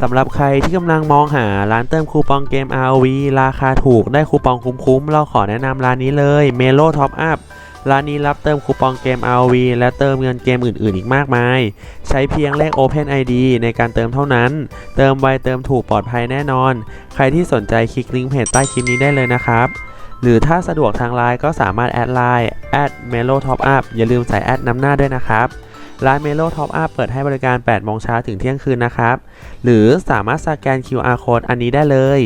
สำหรับใครที่กำลังมองหาร้านเติมคูปองเกม ROV ราคาถูกได้คูปองคุ้มๆ เราขอแนะนำร้านนี้เลย Melo Top Up ร้านนี้รับเติมคูปองเกม ROV และเติมเงินเกมอื่นๆ อีกมากมาย ใช้เพียงเลข Open ID ในการเติมเท่านั้น เติมไวเติมถูกปลอดภัยแน่นอน ใครที่สนใจคลิกลิงก์เพจใต้คลิปนี้ได้เลยนะครับ หรือถ้าสะดวกทางไลน์ก็สามารถแอดไลน์ at melo top up อย่าลืมใส่แอดนำหน้าด้วยนะครับ ร้านเมโลท็อปอัพเปิดให้บริการ 8 โมงเช้าถึงเที่ยงคืนนะครับ หรือสามารถสแกน QR code อันนี้ได้เลย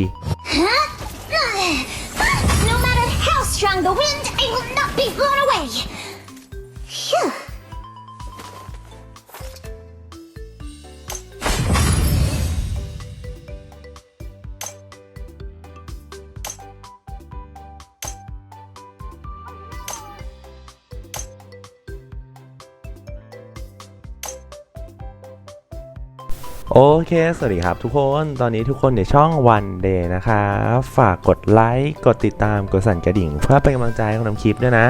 โอเค สวัสดีครับทุกคน ตอนนี้ทุกคนในช่อง One Day นะครับฝากกดไลค์ กดติดตาม กดสั่นกระดิ่ง เพื่อเป็นกำลังใจให้กับน้ำคลิปด้วยนะ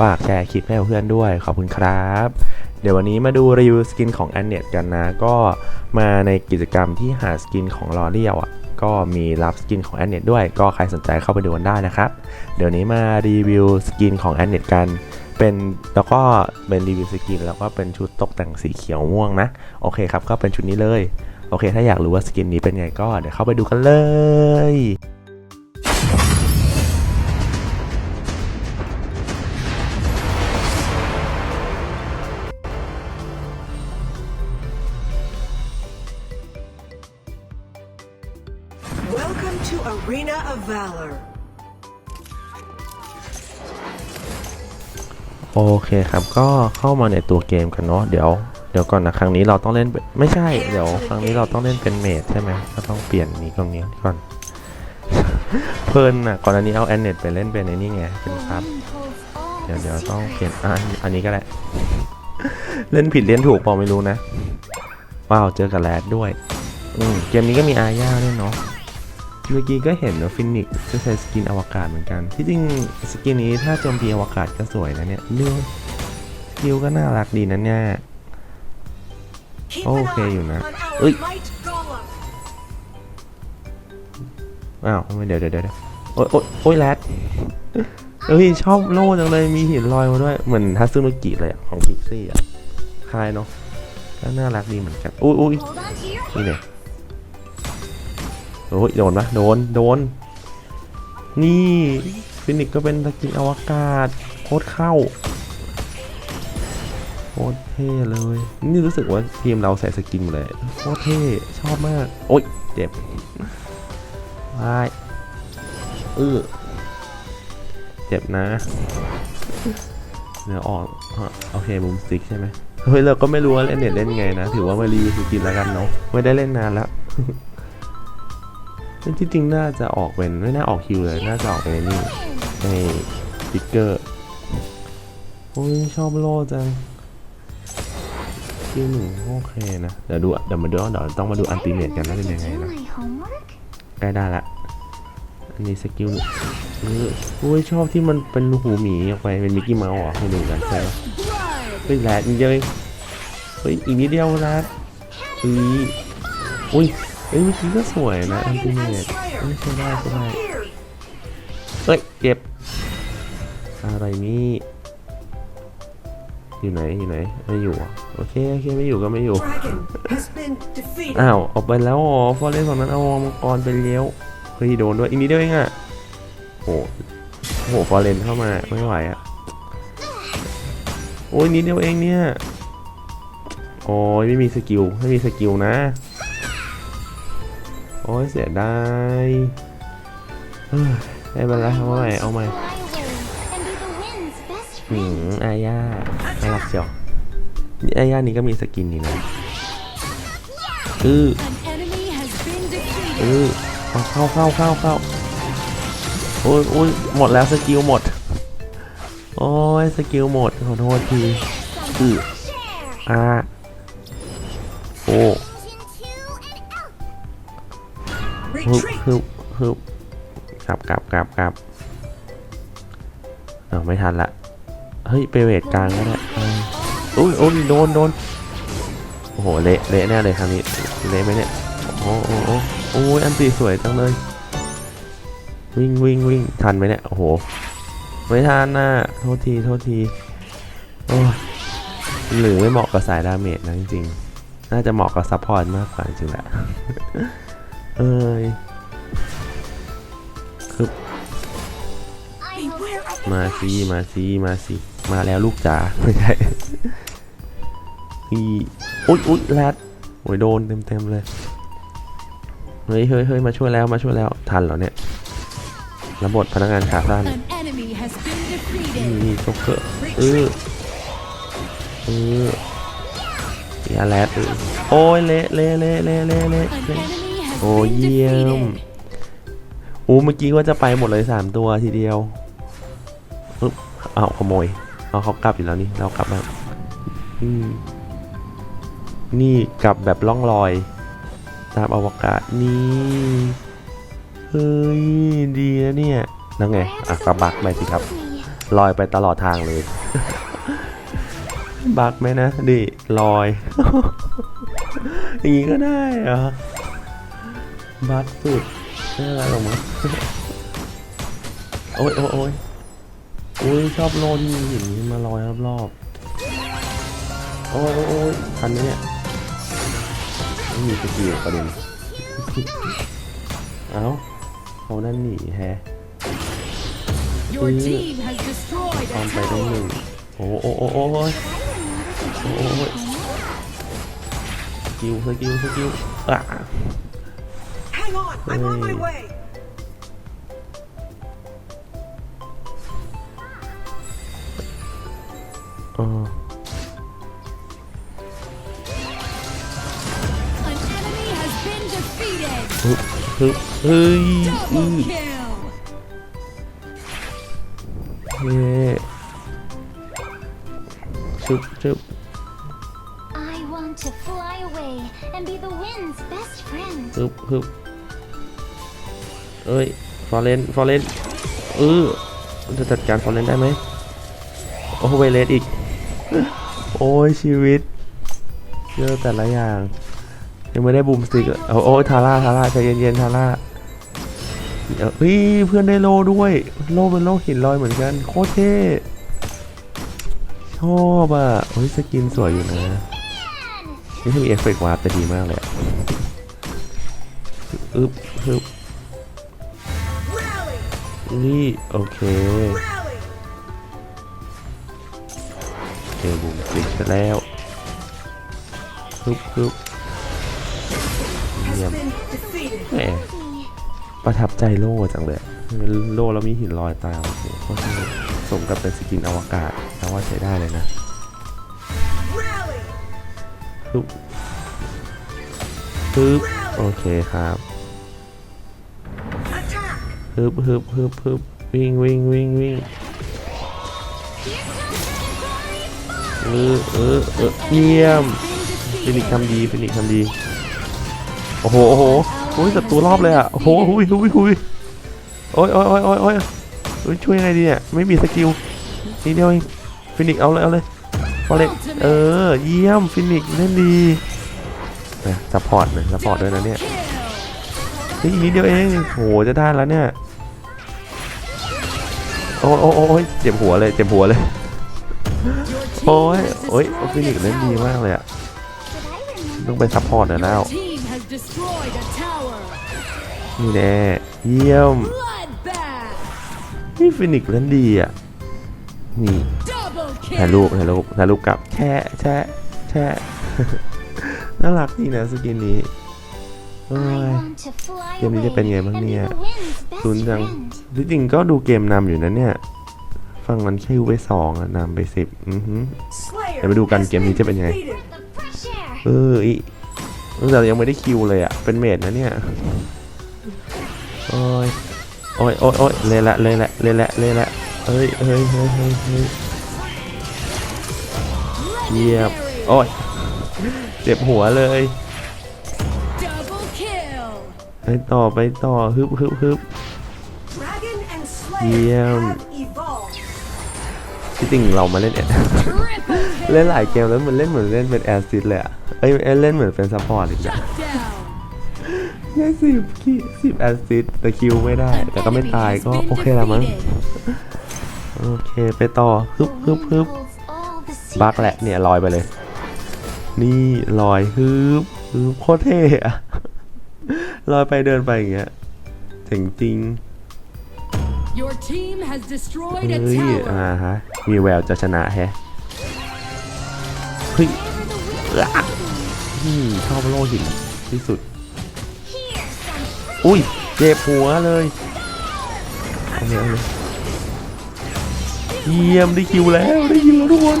ฝากแชร์คลิปให้เพื่อนด้วย ขอบคุณครับ เดี๋ยววันนี้มาดูรีวิวสกินของ a n n e t กันนะ ก็มาในกิจกรรมที่หาสกินของลอเรียลอะ ก็มีรับสกินของ a n n e t ด้วย ก็ใครสนใจเข้าไปดูกันได้นะครับ เดี๋ยวนี้มารีวิวสกินของ a n n e t กัน เป็นแล้วก็เป็นรีวิวสกินแล้วก็เป็นชุดตกแต่งสีเขียวม่วงนะ โอเคครับ ก็เป็นชุดนี้เลย โอเค ถ้าอยากรู้ว่าสกินนี้เป็นไงก็เดี๋ยวเข้าไปดูกันเลย โอเคครับก็เข้ามาในตัวเกมกันเนาะเดี๋ยวเดี๋ยวก่อนนะครั้งนี้เราต้องเล่นไม่ใช่เดี๋ยวครั้งนี้เราต้องเล่นเป็นเมดใช่ไหมก็ต้องเปลี่ยนนี้ตรงนี้ก่อน เพลินอะก่อนอันนี้เอาแอนเน็ตไปเล่นเป็นไอ้นี่ไงเป็นครับ เดี๋ยวเดี๋ยวต้องเปลี่ยนอะอันอันนี้ก็ได้เล่นผิดเล่นถูกเปล่าไม่รู้นะว้าวเจอกับแรดด้วย อืมเกมนี้ก็มีอาญาด้วยเนาะ เมื่อกี้ก็เห็นว่าฟินิกจะใช้สกินอวกาศเหมือนกัน ที่จริงสกินนี้ถ้าโจมตีอวกาศก็สวยนะเนี่ยดูสกิลก็น่ารักดีนะเนี่ย Keep Oh, an okay, eye you know. on our Ui. might golem. อ้าวไม่เดี๋ยวเดี๋ยวเดี๋ยวโอ๊ยโอ๊ยโอ๊ยแรดเฮ้ยชอบโล่จังเลยมีหินลอยมาด้วยเหมือนทัซึมุกิเลยอะของพิกซี่อะคล้ายเนาะก็น่ารักดีเหมือนกันอุ้ยอุ้ย Hold on to your นี่เนี่ย โอ้ยโดนปะโดน โดน นี่ฟินิกก็เป็นสกินอวกาศโคตรเข้าโคตรเท่เลย นี่รู้สึกว่าทีมเราใส่สกินหมดเลยโคตรเท่ชอบมาก โอ๊ยเจ็บวายเออเจ็บนะเดี๋ยวออกโอเคมุมสติ๊กใช่ไหมเฮ้ยเราก็ไม่รู้ว่าเล่นเน็ตเล่นไงนะ ถือว่ามารีวิวสกินแล้วกันเนาะไม่ได้เล่นนานแล้ว ที่จริงน่าจะออกเป็นไม่น่าออกคิวเลยน่าจะออกเป็นนี่ในติ๊กเกอร์โอ้ยชอบโล่จังคิวหนึ่งโอเคนะ เดี๋ยวดูเดี๋ยวมาดูเดี๋ยวต้องมาดูอันติเมตกันว่าเป็นยังไงนะใกล้ได้ละอันนี้สกิลโอ้ยชอบที่มันเป็นหูหมีออกไปเป็นมิกกี้เมาส์อะให้ดูกันใช่ไหมเฮ้ยแรดเยองเฮ้ยอีกนิดเดียวแรดอุ้ยอุ้ย เอ้ยเมื่อกี้ก็สวยนะอันติเมตไม่ใช่ได้ใช่ได้ Here. เฮ้ยเจ็บ อะไรนี่อยู่ไหนอยู่ไหนไม่อยู่อะโอเคโอเคไม่อยู่ก็ไม่อยู่ Dragon has been defeated. อ้าวออกไปแล้วอ๋อฟอร์เรสฝั่งนั้นเอามังกรไปเลี้ยวเฮ้ยโดนด้วยอีกนิดเดียวเองอะโอ้โหฟอร์เรนเข้ามาไม่ไหวอะโอ้ยนิดเดียวเองเนี่ยโอ้ยไม่มีสกิลไม่มีสกิลนะ โอ้ยเสียดายเฮ้ไม่เป็นไรเอาใหม่เอาใหม่หืมอาญาน่ารักเชียวอาญานี่ก็มีสกินนี่นะคือเออเอาเข้าเข้าเข้าเข้าโอ้ยโอ้ยหมดแล้วสกิลหมด โอ้ยสกิลหมดขอโทษทีอือ Share. อาโอ้ ฮึบฮึบฮึบกลับกลับกลับกลับเอาไม่ทันละเฮ้ยไปเวทกลางก็ได้เอาโอ้ยโอ้ยโดนโดนโอ้โหเละเละแน่เลยครั้งนี้เละไหมเนี่ยโอ้โอ้โอ้โอ้ยอันตีสวยจังเลย วิ่งวิ่งวิ่งทันไหมเนี่ยโอ้โหไม่ทันน่ะโทษทีโทษทีโอ้หรือไม่เหมาะกับสายดาเมจนะจริงๆน่าจะเหมาะกับซัพพอร์ตมากกว่าจริงแหละ เอ้ยคือ I hope Beware of มาซีมาซีมาซีมาแล้วลูกจ๋าไม่ใช่อีอุ๊ยอุ๊ยแรดโอ้ยโดนเต็มเต็มๆเลยเฮ้ยเฮ้ยเฮ้ยมาช่วยแล้วมาช่วยแล้วทันเหรอเนี่ยระบบพนักงานขาสั้น An enemy has been นี่ defeated. นี่โจ๊กเกอร์เออเอออย่าแรดเออโอ้ยเละเละเละเละเละเละ An เละ enemy has โอ้ been เยี่ยม defeated. อู้เมื่อกี้ว่าจะไปหมดเลยสามตัวทีเดียวปึ๊บเอาขโมย เอาเขากลับอยู่แล้วนี่ เรากลับบ้างอืมนี่กลับแบบล่องลอย ตามอวกาศนี่ เฮ้ย ดีนะเนี่ยนั่งไง อะกระบักไปสิครับ me. ลอยไปตลอดทางเลย บักไหมนะ ดิ ลอย อย่างนี้ก็ได้เหรอ บักสุดไม่อะไรหรอกมั้งโอ้ยโอ้ยโอ้ยโอ้ยชอบโลที่มีหินนี้มาลอยรอบๆโอ้ยโอ้ยโอ้ยทันไหมเนี่ยไม่มีสกิลประเด็นเอ้าเขานั่นหนีแฮะ Your Mm. team has destroyed ตอ a นไปได้หนึ่ง tower. โอ้โอ้โอ้โอ้โอ้ยโอ้โอ้ยสกิลสกิลสกิลอะ Hang on. I'm on my Hey. way. อ๋อ An enemy has been defeated. ฮึบฮึบเฮ้ยอื Double อ kill. เฮ้ชึบชึบ I want to fly away and be the wind's best friend. ฮึบฮึบ เอ้ยฟอร์เรนฟอร์เรนเออจะจัดการฟอร์เรนได้ไหมโอ้เวเลสอีก โอ้ยชีวิตเยอะแต่ละอย่าง ยังไม่ได้บูมสติกเลยโอ้โอ้ยทาร่าทาร่าใจเย็นๆทาร่าเฮ้ยเพื่อนได้โลด้วย โลเป็นโลหินลอยเหมือนกัน โคตรเท่ชอบอะเฮ้ยสกินสวยอยู่นะนี่ถ้ามีเอฟเฟกต์วาร์ปจะดีมากเลยอะอึ๊บอึ๊บ นี่โอเคเจอบุ๋มติดไปแล้วฮึบฮึบ Has Yum. been defeated. แหมประทับใจโล่จังเลยโล่แล้วมีหินลอยตามโอ้โหโคตรเท่สมกับเป็นสกินอวกาศแต่ว่าใช้ได้เลยนะฮึบฮึบโอเคครับ ฮึบฮึบฮึบฮึบวิ่งวิ่งวิ่งวิ่งเออเออเออเยี่ยมฟินิกทำดีฟินิกทำดี โอ้โหโอ้โหโอ้ยศัตรูรอบเลยอะโอ้โหหุยหุยหุยโอ้ยโอ้ยโอ้ยโอ้ยโอ้ยช่วยยังไงดีเนี่ยไม่มีสกิลนิดเดียวเองฟินิกเอาเลยเอาเลยฟอเรนเออเยี่ยมฟินิกเล่นดีนะซัพพอร์ตเลยซัพพอร์ตด้วยนะเนี่ย Kill. เฮ้ยอีกนิดเดียวเองโหจะได้แล้วเนี่ย อ้ยโอ้ยโอ้ยเจ็บหัวเลยเจ็บหัวเลย Your team โอ้ย has โอ้ย destroyed ฟินิก a เล่นดี tower. มากเลยอะ Did I remember? ต้องไปซัพพอร์ตหน่อยแล้ว Your team has destroyed a tower. นี่แน่เยี่ยม Bloodbath. นี่ฟินิกซ์เล่นดีอะนี่ Double ถ่ายรูป kill. ถ่ายรูปถ่ายรูปกลับแชะแชะแชะน่ารักดีนะสกินนี้ เกมนี้จะเป็นไงบ้าง away เนี่ย and be the wind's ลุ้น best จัง friend. ที่จริงก็ดูเกมนำอยู่นะเนี่ย ฝั่งนั้นคิวไปสองอะนำไปสิบอือหือ Slayer. เดี๋ยวไปดูกัน has เกมนี้ been จะเป็นไง defeated. The fresh air. เอออีแต่ยังไม่ได้คิวเลยอะ เป็นเมดนะเนี่ย โอ้ย โอ้ยโอ้ยโอ้ยเลยละเลยละเลยละเลยละเอ้ยเฮ้ยเฮ้ยเฮ้ยเฮ้ยเยียบโอ้ย เจ็บหัวเลย Double kill. ไปต่อไปต่อฮึบฮึบฮึบ Dragon and Yeah. Slayer have evolved. ที่จริงเรามาเล่นแอด Triple เล่น kill. หลายเกมแล้วมันเล่นเหมือนเล่นเป็นแอดซิดเลยอะเอ้ยเล่นเหมือนเป็นซัพพอร์ตอีกอะ Shut down. แค่สิบคิสิบแอดซิดแต่คิวไม่ได้ An แต่ก็ไม่ enemy ตาย has ก็ been โอเคละมั้ง defeated. โอเคไปต่อฮึบฮึบฮึบ Holds all the บักแหละเนี่ยลอยไปเลย นี่ลอยฮึบฮึบโคตรเท่อะ ลอยไปเดินไปอย่างเงี้ยเจ๋งจริง Your team has destroyed เฮ้ a ยอ่า tower. ฮะ มีแววจะชนะแฮะเฮ้ยอะอืมชอบโลหินที่สุด อุ้ยเจ็บหัวเลยเอาเลยเอาเลยเยี่ยมได้คิวแล้วได้คิวแล้วทุกคน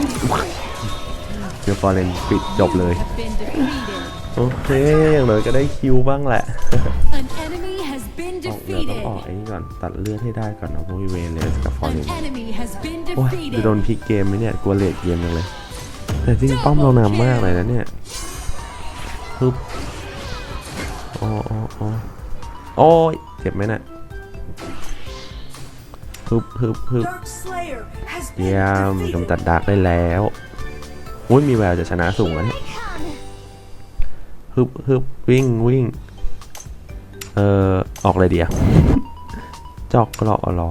เดี๋ยวฟอร์เรนปิดจบเลย Have been defeated. โอเคอย่างน้อยก็ได้คิวบ้างแหละ An enemy has been ออกเดี๋ยวต้องออก defeated. ไอ้นี่ก่อนตัดเลือดให้ได้ก่อนนะเพราะมีเวเลสกับฟอร์เร An น enemy has been โอ้ยจะโดน defeated. พลิกเกมไหมเนี่ยกลัวเลดเกมจังเลย แต่จริงป้อมเรานำมากเลยนะเนี่ยฮึบโอ้โอ้โอ้โอ้ยเจ็บไหมน่ะฮึบฮึบฮึบ Dark Slayer has เยี่ยม been กำ defeated. จัดดาร์กได้แล้วอุ้ยมีแววจะชนะสูงแล้วเนี่ย come. ฮึบฮึบวิ่งวิ่ง เอ่อ ออกเลยเดียวเจอกเกราะเหรอ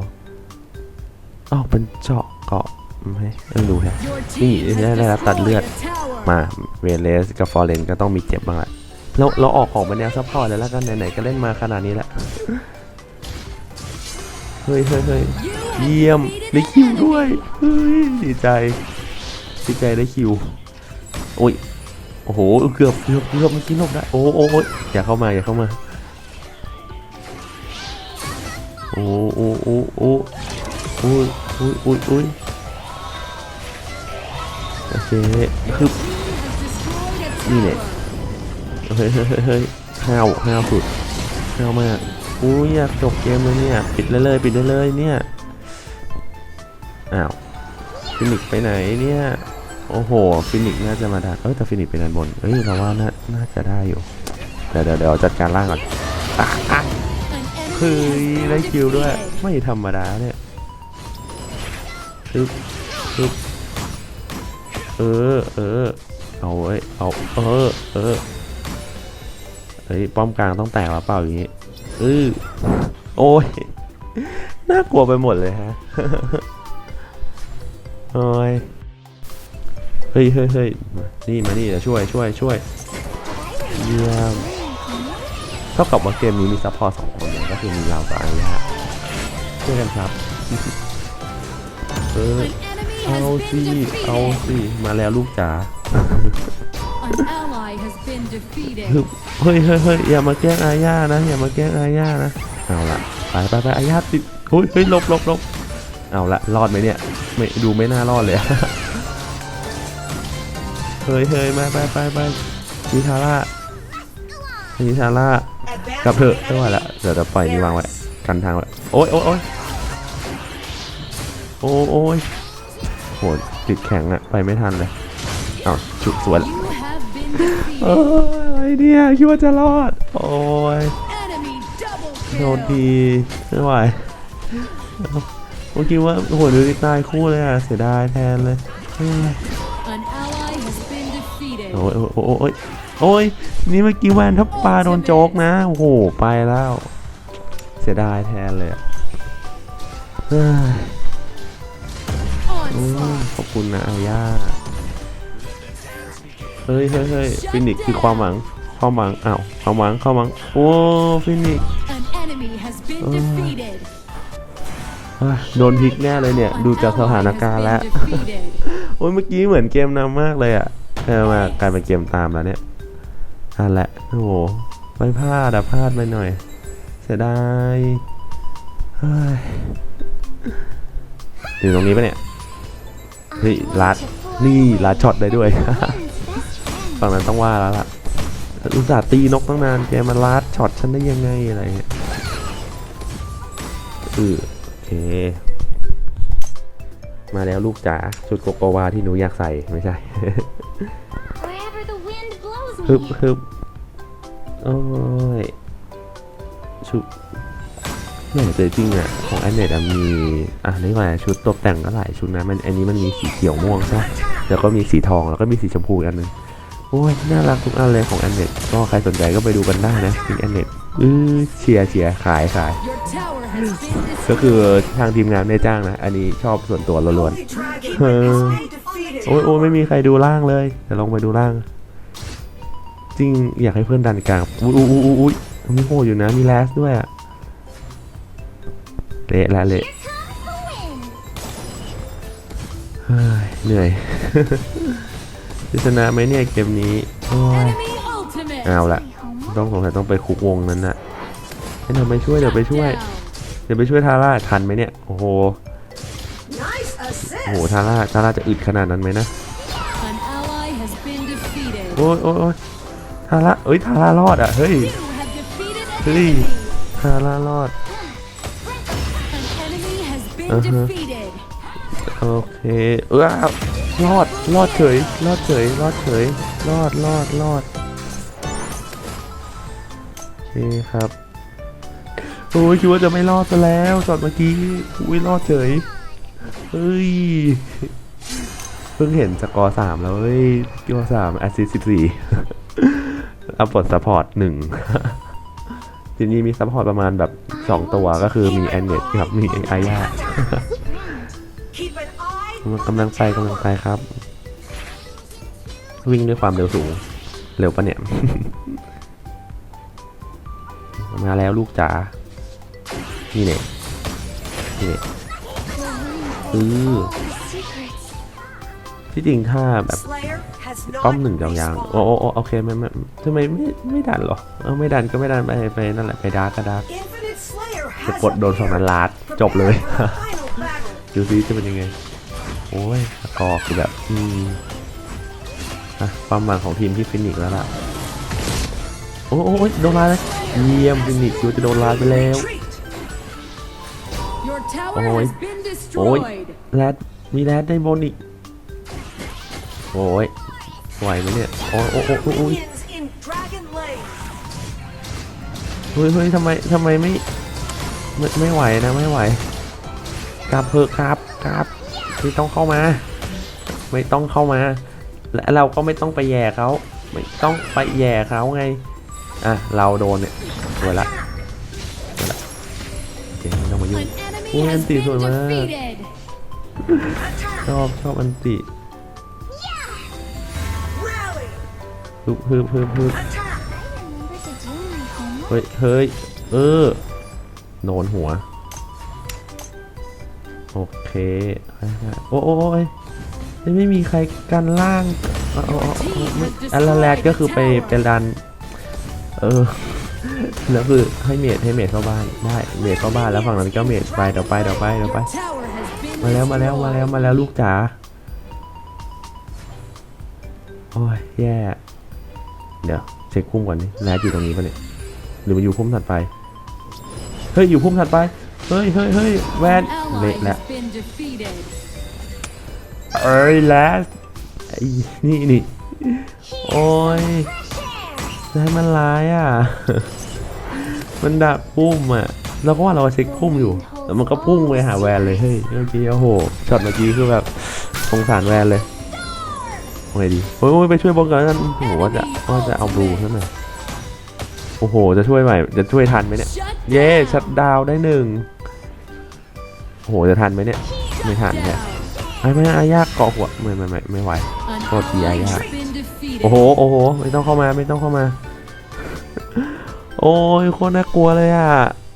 ออกเป็นเจาะเกราะไหมไม่รู้แฮะ Your นี่ team ได้ has ได้รับตัดเลือด destroyed a tower. มาเวเลสกับฟอร์เรนก็ต้องมีเจ็บบ้างแหละเราเราออกของเป็นแนวซัพพอร์ตเลยแล้วกันไหนๆก็เล่นมาขนาดนี้แหละเฮ้ยเฮ้ยเฮ้ย You have เยี่ยม defeated ได้ an คิวด้วย enemy. เฮ้ยดีใจดีใจได้คิวโอ้ย โอ้โหเกือบเกือบเกือบเมื่อกี้หลบได้โอ้โอ้อย่าเข้ามาอย่าเข้ามาโอ้โอ้โอ้โอ้โอ้ยโอ้ยโอ้ยโอ้ยโอเคคือ Team has destroyed a Nhìn này. tower. เฮ้ยเฮ้ยเฮ้ยเฮ้ยห้าวห้าวสุดห้าวมากอุ้ยอยากจบเกมเลยเนี่ย ปิดเลยเลยปิดเลยเลยเนี่ย อ้าวฟินิกไปไหนเนี่ย โอ้โห ฟินิกน่าจะมาดันเอ้ยแต่ฟินิกเป็นด้านบน เอ้ยเราว่าน่าน่าจะได้อยู่ เดี๋ยวเดี๋ยวเดี๋ยวจัดการล่างก่อนอะอะ An enemy เฮ้ย has been ได้คิวด้วย ไม่ธรรมดาเนี่ยปึ๊บปึ๊บเออเออ เอาเว้ย เอา เออ เออ เฮ้ย ป้อมกลางต้องแตกแล้วเปล่าอย่างงี้เออโอ้ย น่ากลัวไปหมดเลยฮะ โอ้ย เฮ้ยเฮ้ยเฮ้ยนี่มานี่เดี๋ยวช่วยช่วยช่วยเยี่ยมเท่ากับว่าเกมนี้มีซัพพอร์ตสองคนก็คือมีเรากับอาญาช่วยกันครับเออเอาสิเอาสิมาแล้วลูกจ๋าเฮ้ยเฮ้ยเฮ้ยอย่ามาแกล้งอาญานะ อย่ามาแกล้งอาญานะเอาละไปไปไปอาญาติดเฮ้ยเฮ้ยลบลบลบเอาละรอดไหมเนี่ยไม่ดูไม่น่ารอดเลย เฮ้ยเฮ้ยมาไปไปไปนิทาร่านิทาร่ากลับเถอะไม่ไหวละเดี๋ยวจะปล่อยนี่วางไว้กันทางไว้โอ๊ยโอ๊ยโอ๊ยโอ้โอ้ยโหติดแข็งอะไปไม่ทันเลยอ้าวชุดสวน You have been เอ้ยเนี่ยคิดว่าจะรอด โอ้ยโดนทีไม่ไหวเมื่อกี้ว่าโอ้โหดูดิตายคู่เลยอะเสียดายแทนเลย โอ้ยโอ้ยโอ้ยโอ้ยนี่เมื่อกี้แวนทับปลาโดนโจกนะ โอ้โห ไปแล้ว เสียดายแทนเลยโอ้ขอบคุณนะอาย่าเฮ้ยเฮ้ยเฮ้ยฟินิกคือความหวัง ความหวังอ้าวความหวังความหวัง โอ้ฟินิกโดนพิกแน่เลยเนี่ย ดูจากสถานการณ์แล้ว โอ้ยเมื่อกี้เหมือนเกมนำมากเลยอะ เออมากลายเป็นเกมตามแล้วเนี่ยอะแหละโอ้โหไม่พลาดอะพลาดไปหน่อย เสียดายเฮ้ยอยู่ตรงนี้ปะเนี่ยเฮ้ยลัดนี่ลัดช็อตได้ด้วยฝั่งนั้นต้องว่าแล้วล่ะอุตส่าห์ตีนกตั้งนานแกมาลัดช็อตฉันได้ยังไงอะไรเงี้ยอือโอเค มาแล้วลูกจ๋าชุดโกโกวาที่หนูอยากใส่ไม่ใช่ ฮึบฮึบโอ้ย ชุดเนี่ยแต่จริงอะของแอนเนตมีอะนี่ว่าชุดตกแต่งก็หลายชุดนะมันอันนี้มันมีสีเขียวม่วงใช่แล้วก็มีสีทองแล้วก็มีสีชมพูอีกอันนึงโอ้ยน่ารักทุกอันเลยของแอนเนตก็ใครสนใจก็ไปดูกันได้นะทีแอนเนตเออเชียร์เชียร์ขายขายก็คือทางทีมงานไม่ได้จ้างนะ อันนี้ชอบส่วนตัวล้วนๆโอ้ยโอ้ยไม่มีใครดูล่างเลยเดี๋ยวลองไปดูล่าง จริงอยากให้เพื่อนดันกลางอุ้ยอุ้ยอุ้ยอุ้ยมีโหอยู่นะมีแลสด้วยอะเละละเละเหนื่อยจะชนะไหมเนี่ยเกมนี้โอ้ยเอาละต้องสงสัยต้องไปคุกวงนั้นน่ะให้เราไปช่วยเดี๋ยวไปช่วย เดี๋ยวไปช่วยทาร่าทันไหมเนี่ยโอ้โหโอ้โหทาร่าทาร่าจะอึดขนาดนั้นไหมนะโอ้ยโอ้ยาร่าเอ้ยทาร่ารอดอะ เฮ้ย You have defeated an Hey. enemy. ทาร่ารอด An enemy has been Uh-huh. defeated. โอเคเออรอด รอดเฉย รอดเฉย รอดเฉย รอด รอด รอด โอเคครับ โอ้ยคิดว่าจะไม่รอดซะแล้วจอดเมื่อกี้ อุ้ยรอดเฉย เฮ้ย เพิ่งเห็นสกอร์สามแล้วเฮ้ยสกอร์สามแอสซิสสิบสี่ อัพบทซัพพอร์ตหนึ่งทีนี้มีซัพพอร์ตประมาณแบบสองตัวก็คือมีแอนเนตกับ มีไอายากำลังไปกำลังไปครับ วิ่งด้วยความเร็วสูง เร็วปะเนี่ย มาแล้วลูกจ๋า นี่เนี่ยนี่เนี่ยอือที่จริงถ้าแบบ ป้อ not มหนึ่งยาวๆโอ้ respawned. โอ้โอ้โอเคไม่ไม่ทำไมไม่ไม่ดันเหรอ เออไม่ดันก็ไม่ดันไปไปนั่นแหละไปดาร์กก็ดาร์ก Infinite Slayer จะ has กดโดนฝั่งนั้นลาดจบเลย Prepare for the final battle. ดูซิจะเป็นยังไง โอ้ยสกอร์คือแบบ อืมอะความหวังของทีมที่ฟินิกส์แล้วล่ะ โอ้โอ้ยโดนลาเลยเยี่ยมฟินิกส์คิดว่าจะโดนลาไปแล้ว Retreat. Your tower Ôi. has been Ôi. destroyed. แรดมีแรดได้บนอีกโอ้ย ไหวไหมเนี่ยโอ้ยโอ้ยโอ้ยโอ้ย Minions in Dragon Lane. เฮ้ยเฮ้ยทำไมทำไมไม่ไม่ไม่ไหวนะไม่ไหวกลับเพอะครับครับไม่ต้องเข้ามา ไม่ต้องเข้ามา และเราก็ไม่ต้องไปแย่เขาไม่ต้องไปแย่เขาไงอะเราโดนเนี่ยสวยละสวยละโอเคไม่ต้องมายุ่ง An enemy Ôi, has em tìm been rồi mà. defeated. ชอบชอบอันติ ฮึบฮึบฮึบฮึบเฮ้ยเฮ้ยเออโดนหัว โอเคโอ้โอ้ยไม่มีใครกันล่างอันลแรกก็คือไปเป็นดัน เออ แล้วคือให้เมดให้เมดเข้าบ้านได้เมดเข้าบ้านแล้วฝั่งนั้นก็เมดไปเดี๋ยวไปเดี๋ยวไปเดี๋ยวไป มาแล้วมาแล้วมาแล้วมาแล้วลูกจ๋า โอ้ยแย่ เดี๋ยวเช็คพุ่มก่อนนี่แรดอยู่ตรงนี้ปะเนี่ยหรือมันอยู่พุ่มถัดไป เฮ้ยอยู่พุ่มถัดไป เฮ้ยเฮ้ยเฮ้ยแวน An ally เละแล้ว has been defeated. เอ้ยแรดไอ้นี่นี่โอ้ยแรดมันร้ายอะ มันดักพุ่มอะเราก็ว่าเราเช็คพุ่มอยู่แล้วมันก็พุ่งไปหาแวนเลยเฮ้ยเมื่อกี้โอ้โหช็อตเมื่อกี้คือแบบสงสารแวนเลยเอา ไงดีโอ้ยไปช่วยบอลกันแล้วกันโอ้โหว่าจะว่าจะเอาบลูซะหน่อยโอ้โห จะช่วยใหมจะช่วยทันไหมเนี่ย เย่ชัดดาวได้หนึ่งโอ้โห จะทันไหมเนี่ย ไม่ทันเนี่ยไอ้ไม่อายากเกาะหัวไม่ไม่ไม่ไม่ไหว An Thôi thì ally ai has hả? been defeated. โอ้โหโอ้โห ไม่ต้องเข้ามาไม่ต้องเข้ามา โอ้ยโคตรน่ากลัวเลยอะ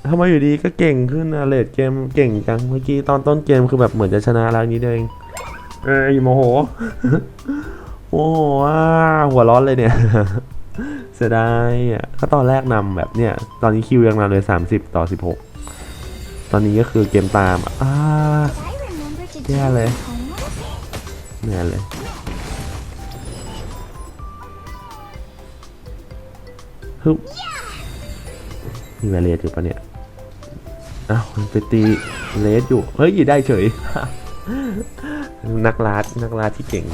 ทำไมอยู่ดีก็เก่งขึ้นอะเลดเกมเก่งจังเมื่อกี้ตอนต้นเกมคือแบบเหมือนจะชนะแล้วนี้เองเอ้ยโมโห โอ้โหหัวร้อนเลยเนี่ย เสียดายอะก็ตอนแรกนำแบบเนี่ย ตอนนี้คิวยังนำเลย 30 ต่อ 16 ตอนนี้ก็คือเกมตาม อะอ่า I remember to do Yeah, my leh. homework. เหนื่เลยฮึบมีแวเรียอยู่ปะเนี่ยอ้าวมันไปตีเลสอยู่ เฮ้ยได้เฉย นักลาดนักลาดที่เก่ง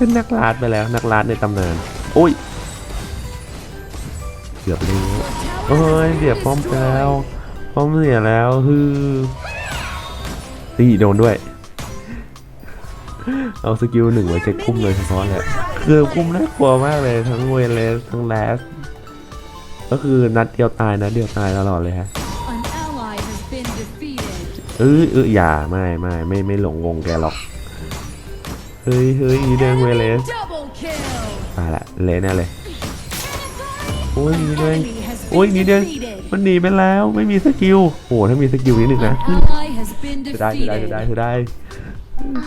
เป็นนักลาดไปแล้วนักลาดในตำนานโอ้ยเกือบเลยโอ้ยเสียป้อมไปแล้วป้อมเสียแล้วฮือตีโดนด้วย เอาสกิลหนึ่งไว้เช็คคุ้มเลยเฉพาะเลยคือคุ้มน่ากลัวมากเลยทั้งเวเลสทั้งแลสก็คือนัดเดียวตายนัดเดียวตายตลอดเลยฮะ An ally has been defeated. เอ้ยเอ้ยอย่าไม่ไม่ไม่ไม่หลงวงแกหรอก เฮ้ยเฮ้ยอีเดงเวเลส Double kill. ตายละเละแน่เลยโอ้ยอีเดง Enemy has โอ้ย been อีเดง defeated. มันหนีไปแล้วไม่มีสกิลโอ้โหถ้ามีสกิลนิดนึงนะ An ally has been จะได้จะได้จะได้ defeated. จะได้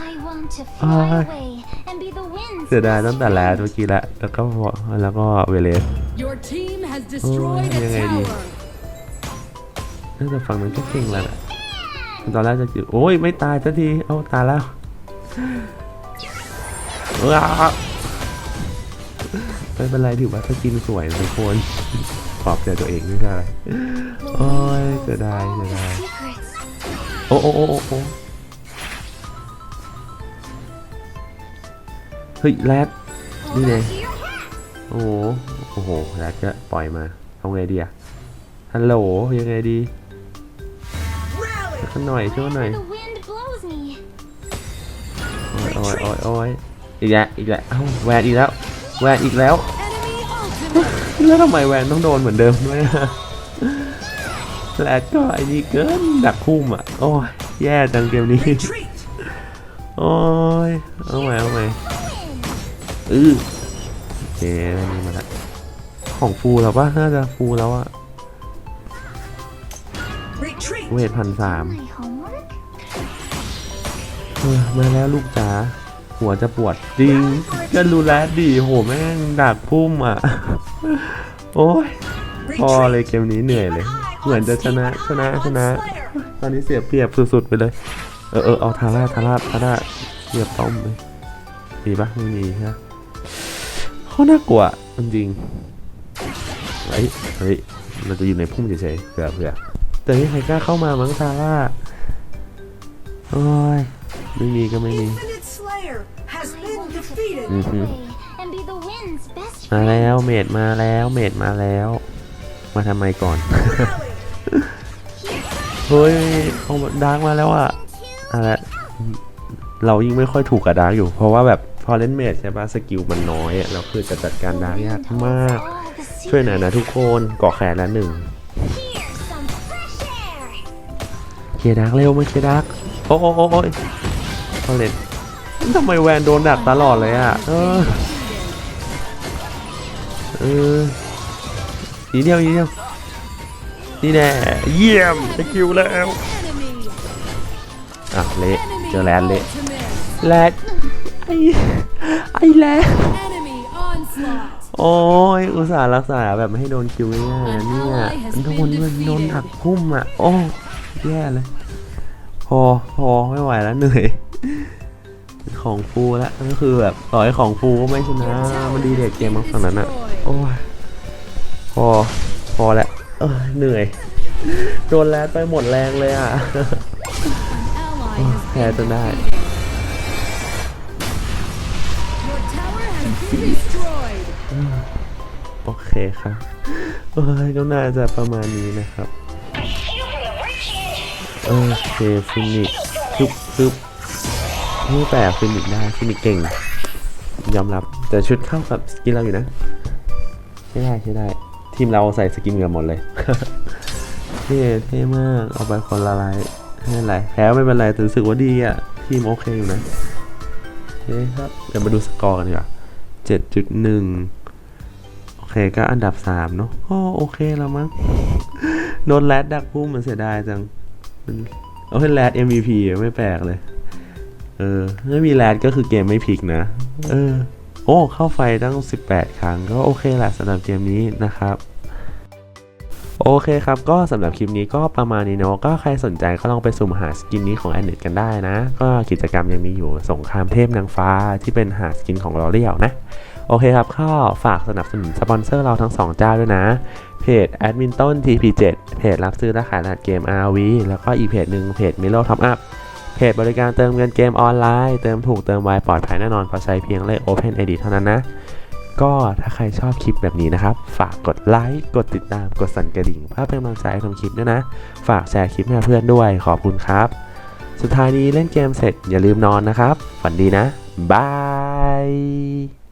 I want to fly Ah. away and be the wind's เสียดาย best ตั้งแต่แลส friend. เมื่อกี้ละแล้วก็แล้วก็เวเลส Your team has destroyed Oh, a ยังไงดี tower. น่าจะฝั่งนั้นก็เก่งแล้วนะตอนแรกจะจุดโอ้ยไม่ตายสักทีเอาตายแล้ว ว้าไม่เป็นไรถือว่าสกินสวยทุกคนปลอบใจตัวเองไม่ใช่อะไร The Ôi, wind trời knows đài, all trời the đài. secrets. โอ้โอ้โอ้โอ้เฮ้ยแรด Hold Đi on nè. to your hat. โอ้โหโอ้โหแรดก็ปล่อยมาเอาไงดีอะฮัลโหลยังไงดี Rally. สักหน่อยช่วยหน่อยโอ้ยโอ้ยโอ้ย อ้ยอีกแล้วอีกแล้วเอ้าแวนอีกแล้ว แวนอีกแล้ว Enemy ultimate. แล้วทำไมแวนต้องโดนเหมือนเดิมด้วยอะแรดก็ไอ้นี่เกินดักพุ่มอะ โอ้ยแย่จังเกมนี้ Retreat. โอ้ย เอาใหม่เอาใหม่อือโอเคได้นี่มาละของฟูแล้วปะน่าจะฟูแล้วอะ Retreat. เวทพันสาม My homework? มาแล้วลูกจ๋า หัวจะปวดจริงก็รู้แล้วดีโหแม่งดักพุ่มอะ โอ้ยพอเลยเกมนี้เหนื่อยเลย เหมือนจะชนะชนะชนะ ตอนนี้เสียเปรียบสุดๆไปเลย เออเออเอาทาร่าทาร่าทาร่าเสียบต้อมเลยมีปะไม่มีฮะเขาน่ากลัวจริงๆเฮ้ยเฮ้ยเราจะอยู่ในพุ่มเฉยๆเผื่อเผื่อแต่ไม่ใครกล้าเข้ามามั้งทาร่า โอ้ย ไม่มีก็ไม่มี to defeated. fly Mhm. away and be the wind's best มา friend. แล้วเมดมาแล้วเมดมาแล้ว มาทำไมก่อน เฮ้ยเอาดาร์กมาแล้วอะอะไรเรายิ่งไม่ค่อยถูกกับดาร์กอยู่ เพราะว่าแบบพอเล่นเมดใช่ปะสกิลมันน้อยอะเราคือจะจัดการดาร์กยากมาก ช่วยหน่อยนะทุกคนก่อแขนละหนึ่ง Here's some fresh air. เคลียร์ดาร์กเร็วมาเคลียร์ดาร์กโอ้โอ้โอ้โอ้ยเขาเล่น ทำไมแวนโดนดักตลอดเลยอะ เออ เออนีเดียวนีเดียว นี่แน่ เยี่ยมสกิลแล้วอะเละเจอแลนด์เละแลนด์ไอ้ไอแลนด์ Enemy onslaught. โอ้ยอุตส่าห์รักษาแบบไม่ให้โดนคิวง่ายเนี่ยโดนมันโดนหักพุ่มอะ โอ้แย่เลย พอพอไม่ไหวแล้วเหนื่อย ของฟูแล้วก็คือแบบต่อให้ของฟูก็ไม่ชนะมันดีเด็ดเกมมั้งฝั่งนั้นอะโอ้ยพอพอแล้วเออเหนื่อยโดนแลดไปหมดแรงเลยอะ An ally has Oh, yeah, been it's a knife. defeated. Your tower has been destroyed. โอเคครับเอ้ยก็น่าจะประมาณนี้นะครับ โอเคฟินิกซ์ซึบซึบ ไม่แปลกฟินิกได้ฟินิกเก่ง ยอมรับ แต่ชุดเข้ากับสกินเราอยู่นะ ใช่ได้ใช่ได้ ทีมเราใส่สกินเหมือนหมดเลย เท่เท่มากเอาไปคนละลายไม่เป็นไรแพ้ไม่เป็นไรแต่รู้สึกว่าดีอะ ทีมโอเคอยู่นะโอเคครับ เดี๋ยวมาดูสกอร์กันดีกว่าเจ็ดจุดหนึ่งโอเคก็อันดับสามเนาะก็โอเคแล้วมั้งโดนแรดดักพุ่มมันเสียดายจังมันเอาให้แรด MVP อะไม่แปลกเลย ออไม่มีแรดก็คือเกมไม่พลิกนะ เออ โอ้ เข้าไฟตั้ง 18 ครั้ง ก็โอเคแหละสำหรับเกมนี้นะครับโอเคครับ ก็สำหรับคลิปนี้ก็ประมาณนี้เนาะก็ใครสนใจก็ลองไปสุ่มหาสกินนี้ของแอนเนตกันได้นะ ก็กิจกรรมยังมีอยู่สงครามเทพนางฟ้าที่เป็นหาสกินของลอเรียลนะ โอเคครับก็ฝากสนับสนุนสปอนเซอร์เราทั้ง 2 เจ้าด้วยนะ เพจ a d m i n t o n TP7 เพจรับซื้อและขายรหัสเกม RV แล้วก็อีกเพจหนึ่งเพจ Milo Top Up เพจบริการเติมเงินเกมออนไลน์ เติมถูกเติมไวปลอดภัยแน่นอนเพราะใช้เพียงเลข Open ID เท่านั้นนะ ก็ถ้าใครชอบคลิปแบบนี้นะครับ ฝากกดไลค์ กดติดตาม กดสั่นกระดิ่งเพื่อเป็นกำลังใจให้ทำคลิปด้วยนะ ฝากแชร์คลิปให้เพื่อนด้วย ขอบคุณครับ สุดท้ายนี้เล่นเกมเสร็จอย่าลืมนอนนะครับ ฝันดีนะบาย